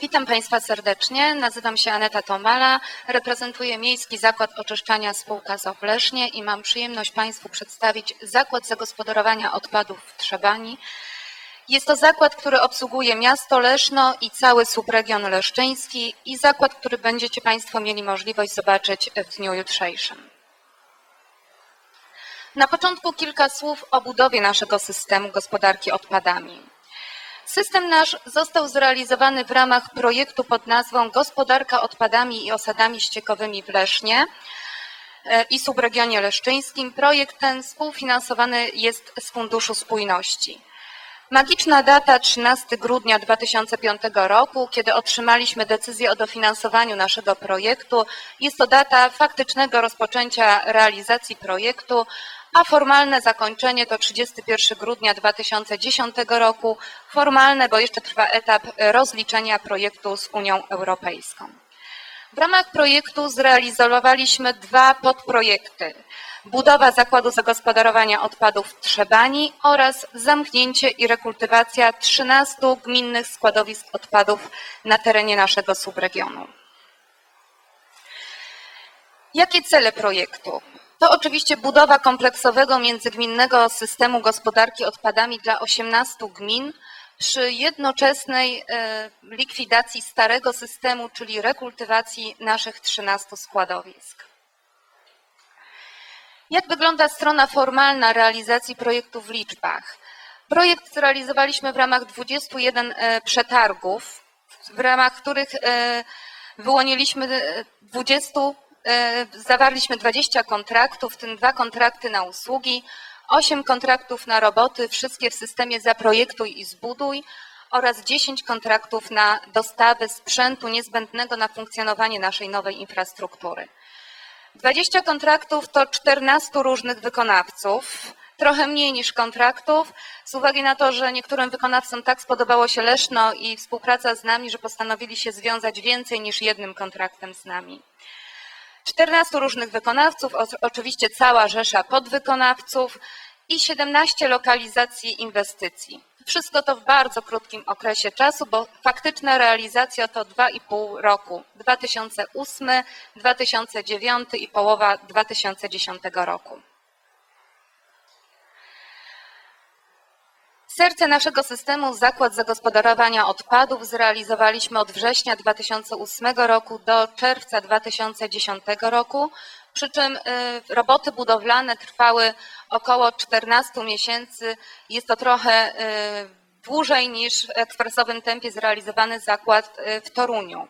Witam Państwa serdecznie. Nazywam się Aneta Tomala, reprezentuję Miejski Zakład Oczyszczania Spółka ZOP Lesznie i mam przyjemność Państwu przedstawić Zakład Zagospodarowania Odpadów w Trzebani. Jest to zakład, który obsługuje miasto Leszno i cały subregion leszczyński i zakład, który będziecie Państwo mieli możliwość zobaczyć w dniu jutrzejszym. Na początku kilka słów o budowie naszego systemu gospodarki odpadami. System nasz został zrealizowany w ramach projektu pod nazwą Gospodarka odpadami i osadami ściekowymi w Lesznie e, i subregionie leszczyńskim. Projekt ten współfinansowany jest z Funduszu Spójności. Magiczna data 13 grudnia 2005 roku, kiedy otrzymaliśmy decyzję o dofinansowaniu naszego projektu, jest to data faktycznego rozpoczęcia realizacji projektu, a formalne zakończenie to 31 grudnia 2010 roku. Formalne, bo jeszcze trwa etap rozliczenia projektu z Unią Europejską. W ramach projektu zrealizowaliśmy dwa podprojekty. Budowa Zakładu Zagospodarowania Odpadów w Trzebani oraz zamknięcie i rekultywacja 13 gminnych składowisk odpadów na terenie naszego subregionu. Jakie cele projektu? To oczywiście budowa kompleksowego międzygminnego systemu gospodarki odpadami dla 18 gmin przy jednoczesnej e, likwidacji starego systemu, czyli rekultywacji naszych 13 składowisk. Jak wygląda strona formalna realizacji projektu w liczbach? Projekt zrealizowaliśmy w ramach 21 e, przetargów, w ramach których e, wyłoniliśmy e, 20, e, zawarliśmy 20 kontraktów, w tym dwa kontrakty na usługi, 8 kontraktów na roboty, wszystkie w systemie Zaprojektuj i Zbuduj oraz 10 kontraktów na dostawy sprzętu niezbędnego na funkcjonowanie naszej nowej infrastruktury. 20 kontraktów to 14 różnych wykonawców, trochę mniej niż kontraktów, z uwagi na to, że niektórym wykonawcom tak spodobało się Leszno i współpraca z nami, że postanowili się związać więcej niż jednym kontraktem z nami. 14 różnych wykonawców, oczywiście cała rzesza podwykonawców i 17 lokalizacji inwestycji. Wszystko to w bardzo krótkim okresie czasu, bo faktyczna realizacja to 2,5 roku. 2008, 2009 i połowa 2010 roku. Serce naszego systemu, Zakład Zagospodarowania Odpadów, zrealizowaliśmy od września 2008 roku do czerwca 2010 roku, przy czym y, roboty budowlane trwały około 14 miesięcy. Jest to trochę y, dłużej niż w ekspresowym tempie zrealizowany zakład y, w Toruniu.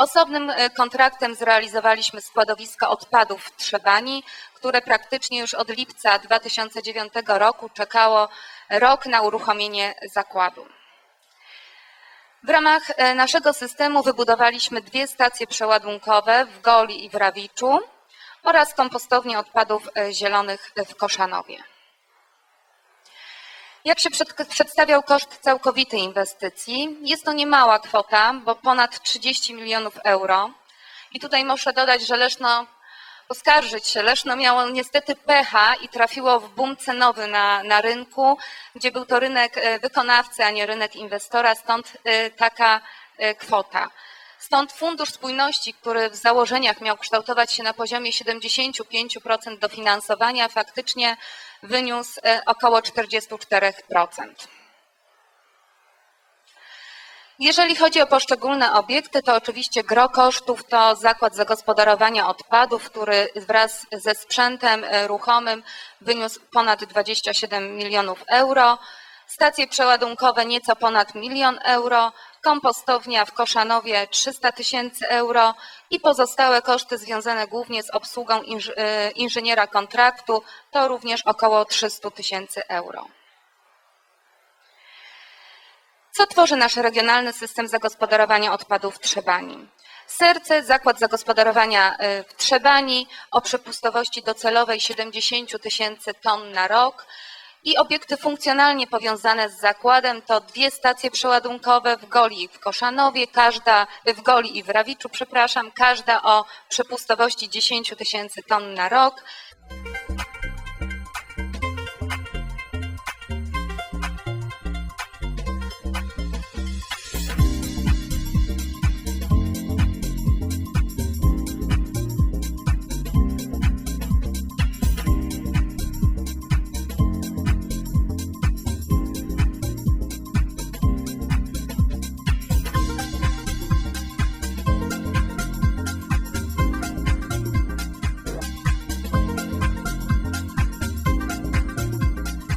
Osobnym e, kontraktem zrealizowaliśmy składowisko odpadów w Trzebani, które praktycznie już od lipca 2009 roku czekało rok na uruchomienie zakładu. W ramach e, naszego systemu wybudowaliśmy dwie stacje przeładunkowe w Goli i w Rawiczu oraz kompostownię odpadów e, zielonych w Koszanowie. Jak się przed, przedstawiał koszt całkowity inwestycji? Jest to niemała kwota, bo ponad 30 milionów euro. I tutaj muszę dodać, że Leszno, poskarżyć się, Leszno miało niestety pecha i trafiło w boom cenowy na, na rynku, gdzie był to rynek e, wykonawcy, a nie rynek inwestora, stąd e, taka e, kwota. Stąd Fundusz Spójności, który w założeniach miał kształtować się na poziomie 75% dofinansowania, faktycznie wyniósł e, około 44%. Jeżeli chodzi o poszczególne obiekty, to oczywiście gro kosztów to zakład zagospodarowania odpadów, który wraz ze sprzętem e, ruchomym wyniósł ponad 27 milionów euro, stacje przeładunkowe nieco ponad milion euro, kompostownia w Koszanowie 300 tysięcy euro i pozostałe koszty związane głównie z obsługą e, inżyniera kontraktu to również około 300 tysięcy euro. Co tworzy nasz regionalny system zagospodarowania odpadów w Trzebani? Serce, Zakład Zagospodarowania y, w Trzebani o przepustowości docelowej 70 tysięcy ton na rok i obiekty funkcjonalnie powiązane z zakładem to dwie stacje przeładunkowe w Goli i w Koszanowie, każda w Goli i w Rawiczu, przepraszam, każda o przepustowości 10 tysięcy ton na rok.